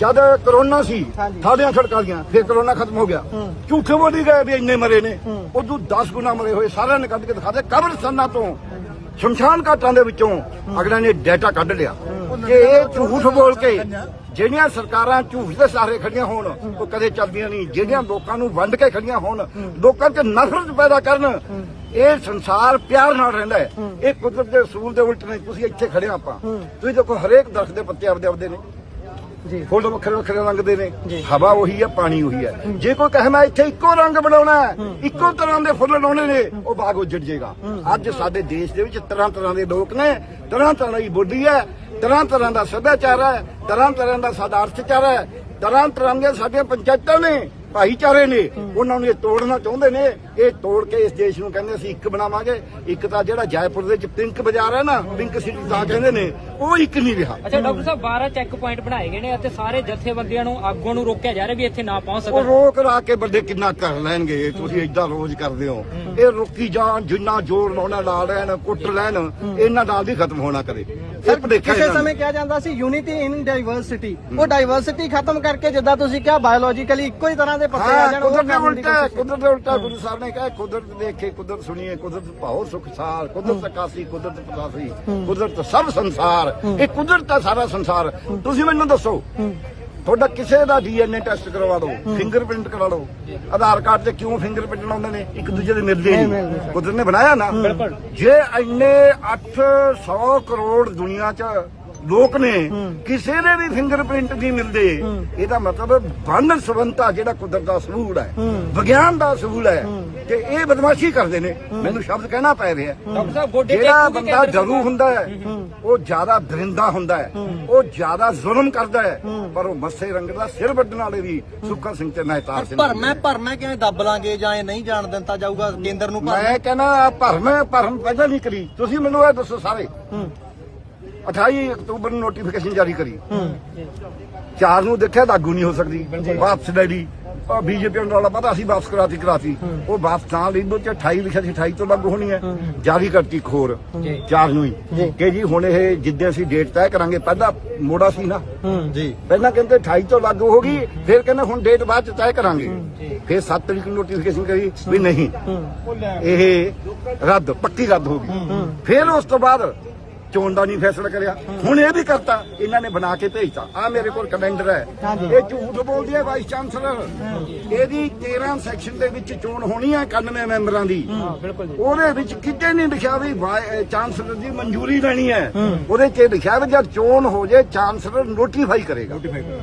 ਜਦ ਕਰੋਨਾ ਸੀ ਹਾਂਜੀ। ਥਾਲੀਆਂ ਖੜਕਾਲੀਆਂ ਫਿਰ ਕਰੋਨਾ ਖਤਮ ਹੋ ਗਿਆ। ਝੂਠੇ ਬੋਲੀ ਗਏ ਵੀ ਇੰਨੇ ਮਰੇ ਨੇ। ਉਦੋਂ 10 ਗੁਣਾ ਮਰੇ ਹੋਏ ਸਾਰਿਆਂ ਨੇ ਕੱਢ ਕੇ ਦਿਖਾ ਦੇ ਕਬਰਸਤਾਨਾਂ ਤੋਂ ਸ਼ਮਸ਼ਾਨ ਘਾਟਾਂ ਦੇ ਵਿੱਚੋਂ ਅਗਲੇ ਨੇ ਡਾਟਾ ਕੱਢ ਲਿਆ ਕਿ ਇਹ ਝੂਠ ਬੋਲ ਕੇ ਜਿਹੜੀਆਂ ਸਰਕਾਰਾਂ ਝੂਠ ਦੇ ਸਹਾਰੇ ਖੜੀਆਂ ਹੋਣ ਉਹ ਕਦੇ ਚੱਲਦੀਆਂ ਨਹੀਂ। ਜਿਹੜੀਆਂ ਲੋਕਾਂ ਨੂੰ ਵੰਡ ਕੇ ਖੜੀਆਂ ਹੋਣ ਲੋਕਾਂ 'ਚ ਨਫ਼ਰਤ ਪੈਦਾ ਕਰਨ ਇਹ ਸੰਸਾਰ ਪਿਆਰ ਨਾਲ ਰਹਿੰਦਾ ਹੈ। ਇਹ ਕੁਦਰਤ ਦੇ ਅਸੂਲ ਦੇ ਉਲਟ ਨਹੀਂ। ਤੁਸੀਂ ਇੱਥੇ ਖੜੇ ਆਪਾਂ। ਤੁਸੀਂ ਦੇਖੋ ਹਰੇਕ ਦਰਖਤ ਦੇ ਪੱਤੇ ਆਪਦੇ ਆਪਦੇ ਨੇ। ਫੁੱਲ ਵੱਖਰੇ ਵੱਖਰੇ ਰੰਗ ਦੇ ਨੇ। ਹਵਾ ਉਹੀ ਹੈ ਪਾਣੀ ਉਹੀ ਹੈ। ਜੇ ਕੋਈ ਕਹੇ ਮੈਂ ਇੱਥੇ ਇੱਕੋ ਰੰਗ ਬਣਾਉਣਾ ਹੈ ਇੱਕੋ ਤਰ੍ਹਾਂ ਦੇ ਫੁੱਲ ਲਾਉਣੇ ਨੇ ਉਹ ਬਾਗ ਉੱਜੜ ਜਾਏਗਾ। ਅੱਜ ਸਾਡੇ ਦੇਸ਼ ਦੇ ਵਿੱਚ ਤਰ੍ਹਾਂ ਤਰ੍ਹਾਂ ਦੇ ਲੋਕ ਨੇ ਤਰ੍ਹਾਂ ਤਰ੍ਹਾਂ ਦੀ ਬੋਲੀ ਹੈ ਤਰ੍ਹਾਂ ਤਰ੍ਹਾਂ ਦਾ ਸੱਭਿਆਚਾਰ ਹੈ ਤਰ੍ਹਾਂ ਤਰ੍ਹਾਂ ਦਾ ਸਾਡਾ ਅਰਥਚਾਰ ਹੈ ਤਰ੍ਹਾਂ ਤਰ੍ਹਾਂ ਦੇ ਸਾਡੇ ਪੰਚਾਇਤਾਂ ਨੇ ਭਾਈਚਾਰੇ ਨੇ ਉਹਨਾਂ ਨੂੰ ਇਹ ਤੋੜਨਾ ਚਾਹੁੰਦੇ ਨੇ ਇਹ ਤੋੜ ਕੇ ਇਸ ਦੇਸ਼ ਨੂੰ ਕਹਿੰਦੇ ਅਸੀਂ ਇੱਕ ਬਣਾਵਾਂਗੇ। ਇੱਕ ਤਾਂ ਜਿਹੜਾ ਜੈਪੁਰ ਦੇ ਵਿੱਚ ਪਿੰਕ ਬਾਜ਼ਾਰ ਹੈ ਨਾ ਪਿੰਕ ਸਿਟੀ ਤਾਂ ਕਹਿੰਦੇ ਨੇ ਉਹ ਇੱਕ ਨਹੀਂ ਰਿਹਾ। ਅੱਛਾ ਡਾਕਟਰ ਸਾਹਿਬ 12 ਚੈੱਕ ਪੁਆਇੰਟ ਬਣਾਏ ਗਏ ਨੇ ਅਤੇ ਸਾਰੇ ਜਥੇਬੰਦੀਆਂ ਨੂੰ ਆਗੂਆਂ ਨੂੰ ਰੋਕਿਆ ਜਾ ਰਿਹਾ ਵੀ ਇੱਥੇ ਨਾ ਪਹੁੰਚ ਉਹ ਸਕਣ ਰੋਕ ਰਾ ਕੇ ਬੰਦੇ ਕਿੰਨਾ ਕਰ ਲੈਣਗੇ ਤੁਸੀਂ ਏਦਾਂ ਰੋਜ਼ ਕਰਦੇ ਹੋ। ਇਹ ਰੁਕੀ ਜਾਣ ਜਿੰਨਾ ਜ਼ੋਰ ਲਾਉਣਾ ਲਾ ਲੈਣ ਕੁੱਟ ਲੈਣ ਇਹਨਾਂ ਨਾਲ ਵੀ ਖਤਮ ਹੋਣਾ ਕਰੇ ਸਰ ਇਹ ਦੇਖਿਆ ਕਿਸੇ ਸਮੇਂ ਕਿਹਾ ਜਾਂਦਾ ਸੀ ਯੂਨਿਟੀ ਇਨ ਡਾਈਵਰਸਿਟੀ ਉਹ ਡਾਈਵਰਸਿਟੀ ਖਤਮ ਕਰਕੇ ਜਿੱਦਾਂ ਤੁਸੀਂ ਕਿਹਾ ਬਾਇਓਲੋਜੀਕਲੀ ਇੱਕੋ ਹੀ ਤਰ੍ਹਾਂ ਦੇ ਪੱਤੇ ਆ ਜਾਣ ਉਹ ਉਲਟਾ। ਕੁਦਰਤ ਉਲਟਾ ਗੁਰੂ ਸਾਹਿਬ ਨੇ ਕਿਹਾ ਕੁਦਰਤ ਦੇਖੇ ਕੁਦਰਤ ਸੁਣੀਏ ਕੁਦਰਤ ਭਾਉ ਸੁਖ ਸਾਰ ਕੁਦਰਤ ਕਾਸੀ ਕੁਦਰਤ ਪਤਾਸੀ ਕੁਦਰਤ ਸਭ ਸੰਸਾਰ। ਇਹ ਕੁਦਰਤ ਦਾ ਸਾਰਾ ਸੰਸਾਰ। ਤੁਸੀਂ ਮੈਨੂੰ ਦੱਸੋ ਤੁਹਾਡਾ ਕਿਸੇ ਦਾ ਡੀਐਨਏ ਟੈਸਟ ਕਰਵਾ ਦਿਓ ਫਿੰਗਰਪ੍ਰਿੰਟ ਕਰਾ ਲਓ। ਆਧਾਰ ਕਾਰਡ ਤੇ ਕਿਉਂ ਫਿੰਗਰਪ੍ਰਿੰਟ ਲਾਉਂਦੇ ਨੇ? ਇੱਕ ਦੂਜੇ ਦੇ ਮਿਲਦੇ ਨਹੀਂ। ਕੁਦਰਤ ਨੇ ਬਣਾਇਆ ਨਾ? ਬਿਲਕੁਲ। ਜੇ ਇੰਨੇ 800 ਕਰੋੜ ਦੁਨੀਆ 'ਚ ਲੋਕ ਨੇ ਕਿਸੇ ਦੇ ਵੀ ਫਿੰਗਰਪ੍ਰਿੰਟ ਨਹੀਂ ਮਿਲਦੇ। ਇਹਦਾ ਮਤਲਬ ਬੰਨ ਸਵੰਤਾ ਜਿਹੜਾ ਕੁਦਰਤ ਦਾ ਸਬੂਤ ਹੈ ਵਿਗਿਆਨ ਦਾ ਸਬੂਤ ਹੈ। ਤੇ ਇਹ ਬਦਮਾਸ਼ੀ ਕਰਦੇ ਨੇ। ਮੈਨੂੰ ਸ਼ਬਦ ਕਹਿਣਾ ਪੈ ਰਿਹਾ। ਡਾਕਟਰ ਸਾਹਿਬ ਗੋਡੇ ਜਿਹੜਾ ਬੰਦਾ ਡਰੂ ਹੁੰਦਾ ਹੈ ਉਹ ਜ਼ਿਆਦਾ ਦਰਿੰਦਾ ਹੁੰਦਾ ਹੈ। ਉਹ ਜ਼ਿਆਦਾ ਜ਼ੁਲਮ ਕਰਦਾ ਹੈ। ਪਰ ਉਹ ਮੱਸੇ ਰੰਗ ਦਾ ਸਿਰ ਵੱਢਣ ਵਾਲੇ ਵੀ ਸੁੱਖਾ ਸਿੰਘ ਤੇ ਮਹਿਤਾਬ ਸਿੰਘ ਭਰਨਾ ਭਰਨਾ ਕਿਵੇਂ ਦੱਬ ਲਾਂਗੇ ਜਾਂ ਇਹ ਨਹੀਂ ਜਾਣ ਦਿੱਤਾ ਜਾਊਗਾ ਕੇਂਦਰ ਨੂੰ ਮੈਂ ਕਹਿੰਦਾ ਭਰਮ ਭਰਮ ਪਹਿਲਾਂ ਨਹੀਂ ਕਰੀ। ਤੁਸੀਂ ਮੈਨੂੰ ਇਹ ਦੱਸੋ ਸਾਰੇ। 28 ਅਕਤੂਬਰ ਨੂੰ ਨੋਟੀਫਿਕੇਸ਼ਨ ਜਾਰੀ ਕਰੀ। ਚਾਰ ਨੂੰ ਦੇਖਿਆ ਲਾਗੂ ਨਹੀਂ ਹੋ ਸਕਦੀ। ਵਾਪਸ ਲੈ ਲਈ ਉਹ ਬੀਜੇਪੀ ਨੂੰ ਰੌਲਾ ਪਤਾ ਅਸੀਂ ਵਾਪਸ ਕਰਾਤੀ ਕਰਾਤੀ। ਉਹ ਵਾਪਸ ਤਾਂ ਲਈ ਦੋ ਚ 28 ਲਿਖਿਆ ਸੀ 28 ਤੋਂ ਲਾਗੂ ਹੋਣੀ ਹੈ। ਜਾਰੀ ਕਰਤੀ ਖੋਰ ਚਾਰ ਨੂੰ ਹੀ। ਕਿ ਜੀ ਹੁਣ ਇਹ ਜਿੱਦੇ ਅਸੀਂ ਡੇਟ ਤੈਅ ਕਰਾਂਗੇ ਪਹਿਲਾਂ ਮੋੜਾ ਸੀ ਨਾ। ਜੀ। ਪਹਿਲਾਂ ਕਹਿੰਦੇ 28 ਤੋਂ ਲਾਗੂ ਹੋ ਗਈ ਫਿਰ ਕਹਿੰਦੇ ਹੁਣ ਡੇਟ ਬਾਅਦ ਚ ਤੈਅ ਕਰਾਂਗੇ। ਫਿਰ 7 ਤਰੀਕ ਨੂੰ ਨੋਟੀਫਿਕੇਸ਼ਨ ਕਰੀ ਵੀ ਨਹੀਂ। ਇਹ ਰੱਦ ਪੱਕੀ ਰੱਦ ਹੋ ਗਈ। ਫਿਰ ਉਸ ਤੋਂ ਬਾਅਦ ਚੋਣ ਦਾ ਨਹੀਂ ਫੈਸਲਾ ਕਰਿਆ। ਹੁਣ ਇਹ ਵੀ ਕਰਤਾ ਇਹਨਾਂ ਨੇ ਬਣਾ ਕੇ ਭੇਜਤਾ। ਆ ਮੇਰੇ ਕੋਲ ਕੈਲੰਡਰ ਹੈ। ਇਹ ਝੂਠ ਬੋਲਦੀ ਹੈ ਵਾਈਸ ਚਾਂਸਲਰ ਇਹਦੀ 13 ਸੈਕਸ਼ਨ ਦੇ ਵਿੱਚ ਚੋਣ ਹੋਣੀ ਹੈ 91 ਮੈਂਬਰਾਂ ਦੀ। ਉਹਦੇ ਵਿੱਚ ਕਿਤੇ ਨਹੀਂ ਲਿਖਿਆ ਵੀ ਚਾਂਸਲਰ ਦੀ ਮਨਜ਼ੂਰੀ ਲੈਣੀ ਹੈ। ਉਹਦੇ 'ਚ ਲਿਖਿਆ ਵੀ ਜਦ ਚੋਣ ਹੋ ਜੇ ਚਾਂਸਲਰ ਨੋਟੀਫਾਈ ਕਰੇਗਾ।